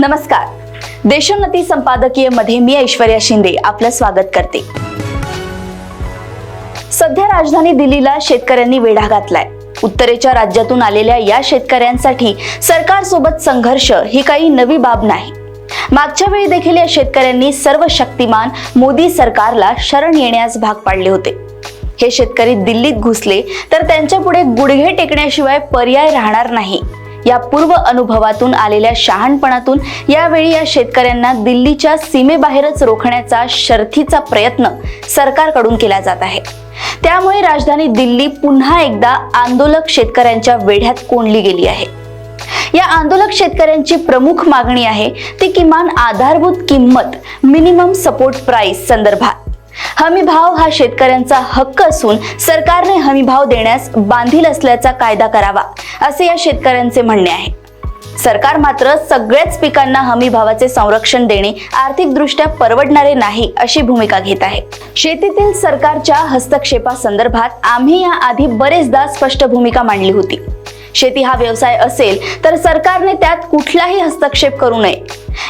नमस्कार. देशोन्नती संपादकीयमध्ये मी ऐश्वर्या शिंदे आपलं स्वागत करते. सध्या राजधानी दिल्लीला शेतकऱ्यांनी वेढा घातलाय. उत्तरेच्या राज्यातून आलेल्या या शेतकऱ्यांसाठी सरकारसोबत संघर्ष ही काही नवी बाब नाही. मागच्या वेळी देखील या शेतकऱ्यांनी सर्व शक्तिमान मोदी सरकारला शरण येण्यास भाग पाडले होते. हे शेतकरी दिल्लीत घुसले तर त्यांच्या पुढे गुडघे टेकण्याशिवाय पर्याय राहणार नाही. या पूर्व अनुभवातून आलेल्या शहाणपणातून यावेळी या शेतकऱ्यांना दिल्लीच्या सीमेबाहेरच रोखण्याचा शर्थीचा प्रयत्न सरकारकडून केला जात आहे. त्यामुळे राजधानी दिल्ली पुन्हा एकदा आंदोलक शेतकऱ्यांच्या वेढ्यात कोंडली गेली आहे. या आंदोलक शेतकऱ्यांची प्रमुख मागणी आहे ती किमान आधारभूत किंमत मिनिमम सपोर्ट प्राइस संदर्भात. हमी भाव हा शेतकऱ्यांचा हक्क असून सरकारने हमी भाव देण्यास बांधील असल्याचा कायदा करावा असे या शेतकऱ्यांचे म्हणणे आहे. सरकार मात्र सगळ्याच पिकांना हमी भावाचे संरक्षण देणे आर्थिकदृष्ट्या परवडणारे नाही अशी भूमिका घेत आहे. शेतीतील सरकारच्या हस्तक्षेपासंदर्भात आम्ही या आधी बरेचदा स्पष्ट भूमिका मांडली होती. शेती हा व्यवसाय असेल तर सरकारने त्यात कुठलाही हस्तक्षेप करू नये.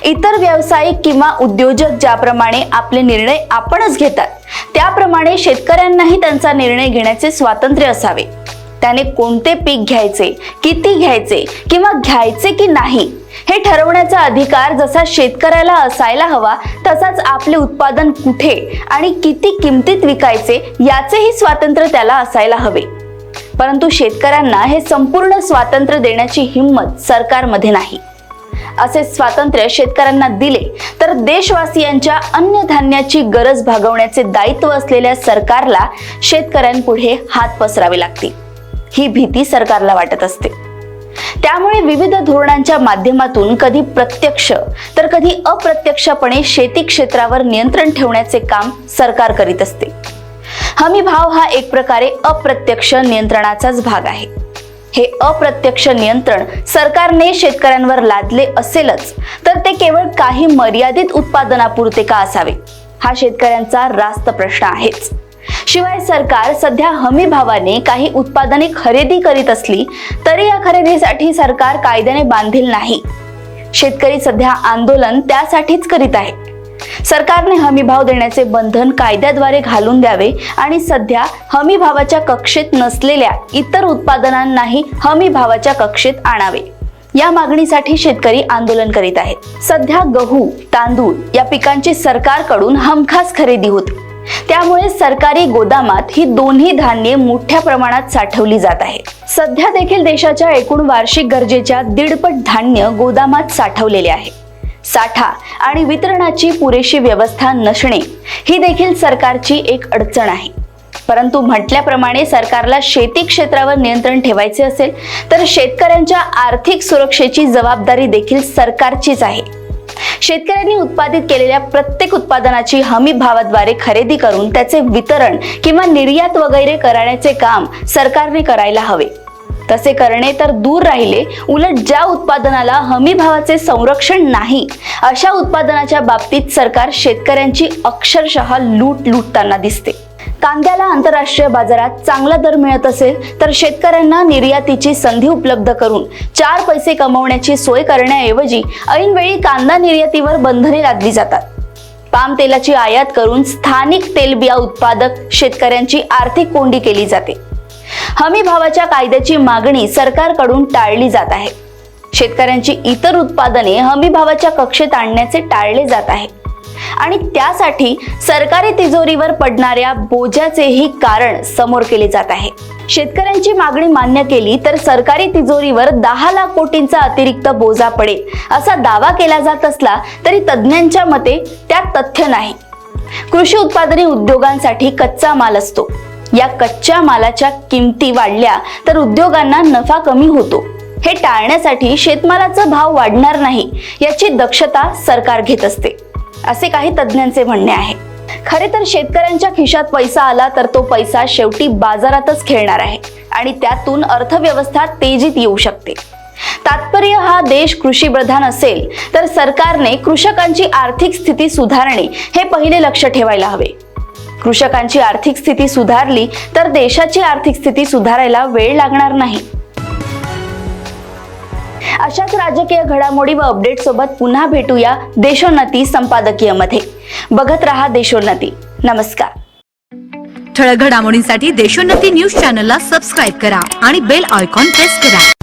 इतर व्यावसायिक किंवा उद्योजक ज्याप्रमाणे आपले निर्णय आपणच घेतात त्याप्रमाणे शेतकऱ्यांनाही त्यांचा निर्णय घेण्याचे स्वातंत्र्य असावे. त्याने कोणते पीक घ्यायचे किती घ्यायचे किंवा घ्यायचे की नाही हे ठरवण्याचा अधिकार जसा शेतकऱ्याला असायला हवा तसाच आपले उत्पादन कुठे आणि किती किमतीत विकायचे याचेही स्वातंत्र्य त्याला असायला हवे. परंतु शेतकऱ्यांना हे संपूर्ण स्वातंत्र्य देण्याची हिंमत सरकारमध्ये नाही. असे स्वातंत्र्य शेतकऱ्यांना दिले तर देशवासियांच्या अन्नधान्याची गरज भागवण्याचे दायित्व असलेल्या सरकारला शेतकऱ्यांपुढे हात पसरावे लागतील. ही भीती सरकारला वाटत असते. त्यामुळे विविध धोरणांच्या माध्यमातून कधी प्रत्यक्ष तर कधी अप्रत्यक्षपणे शेती क्षेत्रावर नियंत्रण ठेवण्याचे काम सरकार करीत असते. हमी भाव हा एक प्रकारे अप्रत्यक्ष नियंत्रणाचाच भाग आहे. हे अप्रत्यक्ष नियंत्रण सरकारने शेतकऱ्यांवर लादले असेलच. तर ते केवळ काही मर्यादित उत्पादनापुरते का असावे? हा शेतकऱ्यांचा रास्त प्रश्न आहेच. शिवाय सरकार सध्या हमी भावाने काही उत्पादने खरेदी करीत असली तरी या खरेदीसाठी सरकार कायद्याने बांधील नाही. शेतकरी सध्या आंदोलन त्यासाठीच करीत आहे सरकारने हमी भाव देण्याचे बंधन कायद्याद्वारे घालून द्यावे आणि सध्या हमी भावाच्या कक्षेत नसलेल्या इतर उत्पादनांनाही हमी भावाच्या कक्षेत आणावे. या मागणीसाठी शेतकरी आंदोलन करीत आहेत. सध्या गहू तांदूळ या पिकांची सरकारकडून हमखास खरेदी होते. त्यामुळे सरकारी गोदामात ही दोन्ही धान्ये मोठ्या प्रमाणात साठवली जात आहेत. सध्या देखील देशाच्या एकूण वार्षिक गरजेच्या दीडपट धान्य गोदामात साठवलेले आहे. साठा आणि वितरणाची पुरेशी व्यवस्था नसणे ही देखील सरकारची एक अडचण आहे. परंतु म्हटल्याप्रमाणे सरकारला शेती क्षेत्रावर नियंत्रण ठेवायचे असेल तर शेतकऱ्यांच्या आर्थिक सुरक्षेची जबाबदारी देखील सरकारचीच आहे. शेतकऱ्यांनी उत्पादित केलेल्या प्रत्येक उत्पादनाची हमी भावाद्वारे खरेदी करून त्याचे वितरण किंवा निर्यात वगैरे करण्याचे काम सरकारने करायला हवे. तसे करणे तर दूर राहिले. उलट ज्या उत्पादनाला हमी भावाचे संरक्षण नाही अशा उत्पादनाच्या बाबतीत सरकार शेतकऱ्यांची अक्षरशः लूट लुटताना दिसते. कांद्याला आंतरराष्ट्रीय बाजारात चांगला दर मिळत असेल तर शेतकऱ्यांना निर्यातीची संधी उपलब्ध करून चार पैसे कमवण्याची सोय करण्याऐवजी ऐनवेळी कांदा निर्यातीवर बंधने लादली जातात. पाम तेलाची आयात करून स्थानिक तेलबिया उत्पादक शेतकऱ्यांची आर्थिक कोंडी केली जाते. हमी भावाच्या कायद्याची मागणी सरकारकडून टाळली जात आहे. शेतकऱ्यांची इतर उत्पादने हमी भावाच्या कक्षेत आणण्याचे टाळले जात आहे. आणि त्यासाठी सरकारी तिजोरीवर पडणाऱ्या बोजाचेही कारण समोर केले जात आहे. शेतकऱ्यांची मागणी मान्य केली तर सरकारी तिजोरीवर दहा लाख कोटींचा अतिरिक्त बोजा पडेल असा दावा केला जात असला तरी तज्ज्ञांच्या मते त्यात तथ्य नाही. कृषी उत्पादने उद्योगांसाठी कच्चा माल असतो. या कच्च्या मालाच्या किमती वाढल्या तर उद्योगांना नफा कमी होतो. हे टाळण्यासाठी शेतमालाचा भाव वाढणार नाही याची दक्षता सरकार घेत असते असे काही तज्ज्ञांचे म्हणणे आहे. खरे तर शेतकऱ्यांच्या खिशात पैसा आला तर तो पैसा शेवटी बाजारातच खेळणार आहे आणि त्यातून अर्थव्यवस्था तेजीत येऊ शकते. तात्पर्य हा देश कृषीप्रधान असेल तर सरकारने कृषकांची आर्थिक स्थिती सुधारणे हे पहिले लक्ष ठेवायला हवे. कृषकांची आर्थिक स्थिती सुधारली तर देशाची आर्थिक स्थिती सुधारायला वेळ लागणार नाही. अशाच राजकीय घडामोडी व अपडेट सोबत पुन्हा भेटूया देशोन्नती संपादकीयमध्ये. बघत रहा देशोन्नती. नमस्कार. ठळक घडामोडींसाठी देशोन्नती न्यूज चॅनलला सबस्क्राईब करा आणि बेल आयकॉन प्रेस करा.